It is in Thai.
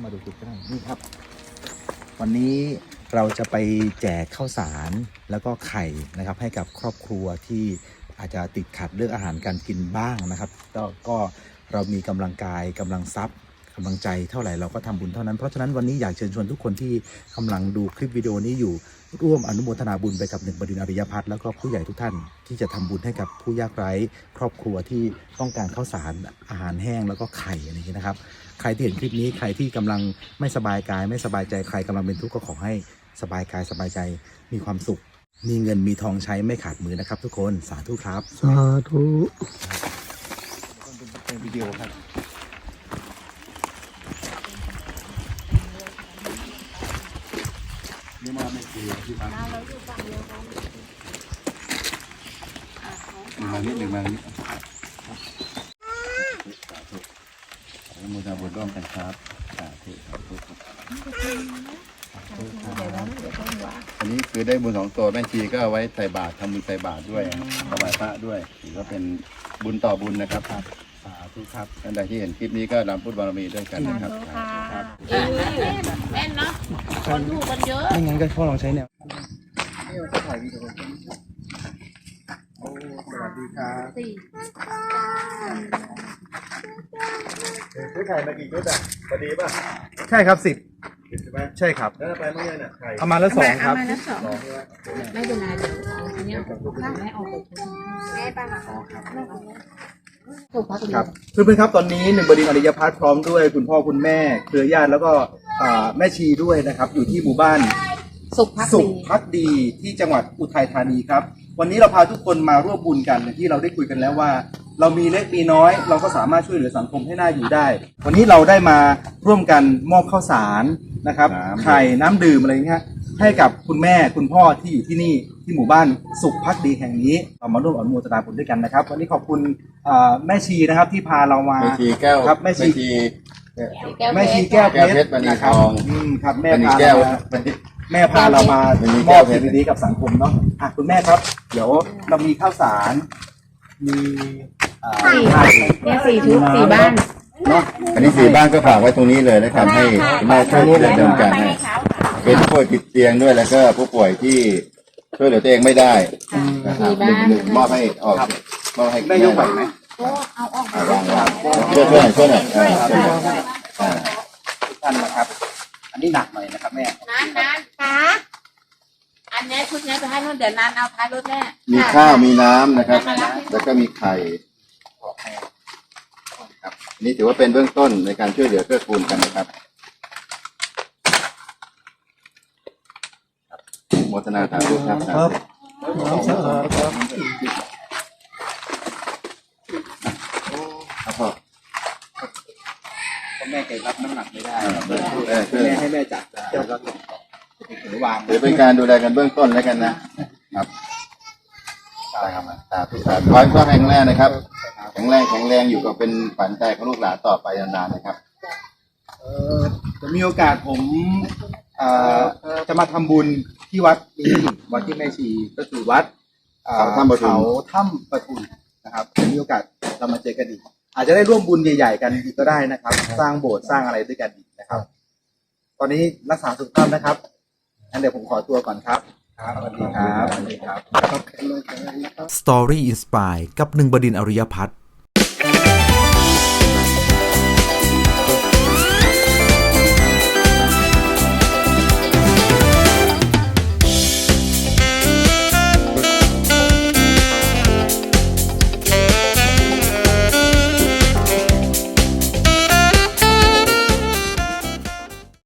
ามาดูจุดกันหน่อยนี่ครับ วันนี้เราจะไปแจกข้าวสารแล้วก็ไข่นะครับ ให้กับครอบครัวที่อาจจะติดขัดเรื่องอาหารการกินบ้างนะครับ ก็ก็เรามีกำลังกายกำลังทรัพย์ กำลังใจเท่าไหร่เราก็ทำบุญเท่านั้น เพราะฉะนั้นวันนี้อยากเชิญชวนทุกคนที่กำลังดูคลิปวิดีโอนี้อยู่ร่วมอนุโมทนาบุญไปกับหนึ่งบดินทร์อริยพัฒน์แล้วก็ผู้ใหญ่ทุกท่านที่จะทำบุญให้กับผู้ยากไร้ ครอบครัวที่ต้องการข้าวสารอาหารแห้งแล้วก็ไข่อะไรอย่างนี้นะครับ ใครที่เห็นคลิปนี้ใครที่กำลังไม่สบายกาย ไม่สบายใจใครกำลังเป็นทุกข์ก็ขอให้สบายกายสบายใจมีความสุข มีเงินมีทองใช้ไม่ขาดมือนะครับ ทุกคนสาธุครับ สาธุเป็นวิดีโอครับ นี่มาไม่คือที่มามานิดหนึ่งมานิดสาธุอนุโมทนาบุญร่วมกันครับสาธุสาธุครับอันนี้คือได้บุญสองตัวแม่ชีก็เอาไว้ใส่บาตรทำบุญใส่บาตรด้วยถวายพระด้วยถือว่าเป็นบุญต่อบุญนะครับสา ธุครับท่านใดที่เห็นคลิปนี้ก็รำพุทธบารมีด้วยกันนะครับครับเออแม่นเนาะคนดูกันเยอะไม่งั้นก็พ่อลองใช้แนวสวัสดีครับสี่ซื้อไข่มากี่ชุดอะพอดีป่ะใช่ครับสิบใช่ไหมใช่ครับแล้วไปเมื่อไงน่ะไข่ประมาณละสองครับเามาแล้วสองสองใช่ไหมไม่เป็นไรเดี๋ยวเอาอันเนี้ยแม่ออกไปทุกแม่ป้าถูกพัก ครับเพื่อนๆครับตอนนี้หนึ่งบดินทร์อริยพัฒน์พร้อมด้วยคุณพ่อคุณแม่เครือญาติแล้วก็อ่าแม่ชีด้วยนะครับ อยู่ที่หมู่บ้าน สุขพักสุขดีพักดีที่จังหวัดอุทัยธานีครับ วันนี้เราพาทุกคนมาร่วมบุญกันอย่างที่เราได้คุยกันแล้วว่า เรามีเล็กมีน้อย เราก็สามารถช่วยเหลือสังคมให้น่าอยู่ได้ วันนี้เราได้มาร่วมกันมอบข้าวสารนะครับน้ำ ไข่น้ำดื่มอะไรอย่างเงี้ยให้กับคุณแม่คุณพ่อที่อยู่ที่นี่ ที่หมู่บ้านสุขพักดีแห่งนี้เรามาร่วมอนุโมทนาบุญด้วยกันนะครับ วันนี้ขอบคุณอ่าแม่ชีนะครับที่พาเรามา แม่ชีแก้วครับแม่ชีแม่ชีแก้วเพแม่ชีแก้วเพชรชรแก้วเพชรมณีนะครับทอง อืมครับแม่แม่พาแก้เราวมาแม่พาเรามามันมีมแก้อบวเพชสิ่รงดีๆกับสังคมเนาะอะคุณแม่ครับ เดี๋ยวเรามีข้าวสาร มีอ่าสี่ไข่เนี่ยสี่ชุดสี่บ้าน เนาะ อันนี้สี่บ้านก็ฝากไว้ตรงนี้เลยนะครับให้คุณแม่ช่วยเหลือเรื่องการให้เป็นผู้ป่วยติดเตียงด้วยแล้วก็ผู้ป่วยที่ ช่วยเหลือตัวเองไม่ได้นะครับหนึ่งหนึ่งมอบให้ออกมอบให้แม่ยกไหวไหมเอาออกอ่าวางวางช่วยช่วยหน่อยช่วยหน่อยอ่าช่วยหน่อยอ่าทุกท่านนะครับ อันนี้หนักหน่อยนะครับแม่นานนานค่ะอันเนี้ยชุดเนี้ยจะให้นู่นเดี๋ยวนานเอาท้ายรถแม่มีข้าวมีน้ำนะครับ แล้วก็มีไข่ครับอันนี่ถือว่าเป็นเบื้องต้นในการช่วยเหลือเกื้อกูลกันนะครับครับ โมทนาสาธุครับสาธุน้ำสะอาดครับครับพ่อเพราะแม่แกรับน้ำหนักไม่ได้เออช่วยแม่ให้แม่จัดได้แล้วก็ส่งต่อหรือวางถือเป็นการดูแลกันเบื้องต้นแล้วกันนะครับได้ครับสาธุสาธุขอให้พ่อแข็งแรงนะครับ แข็งแรงแข็งแรงอยู่กับเป็นฝันใจของลูกหลานต่อไปนานๆนะครับเอ่อจะมีโอกาสผมเอ่อจะมาทำบุญ ที่วัดนี้วัดที่แม่ชีก็คือวัดอ่เขาถ้ำปทุม เขาถ้ำปทุมนะครับจะมีโอกาสเรามาเจอกันอีก อาจจะได้ร่วมบุญใหญ่ๆกันอีกก็ได้นะครับ สร้างโบสถ์สร้างอะไรด้วยกันอีกนะครับ ตอนนี้รักษาสุขภาพนะครับงั้นเดี๋ยวผมขอตัวก่อนครับครับสวัสดีครับสวัสดีครับครับแข็งแรงแข็งแรงนะครับ Story Inspire กับหนึ่งบดินทร์อริยพัฒน์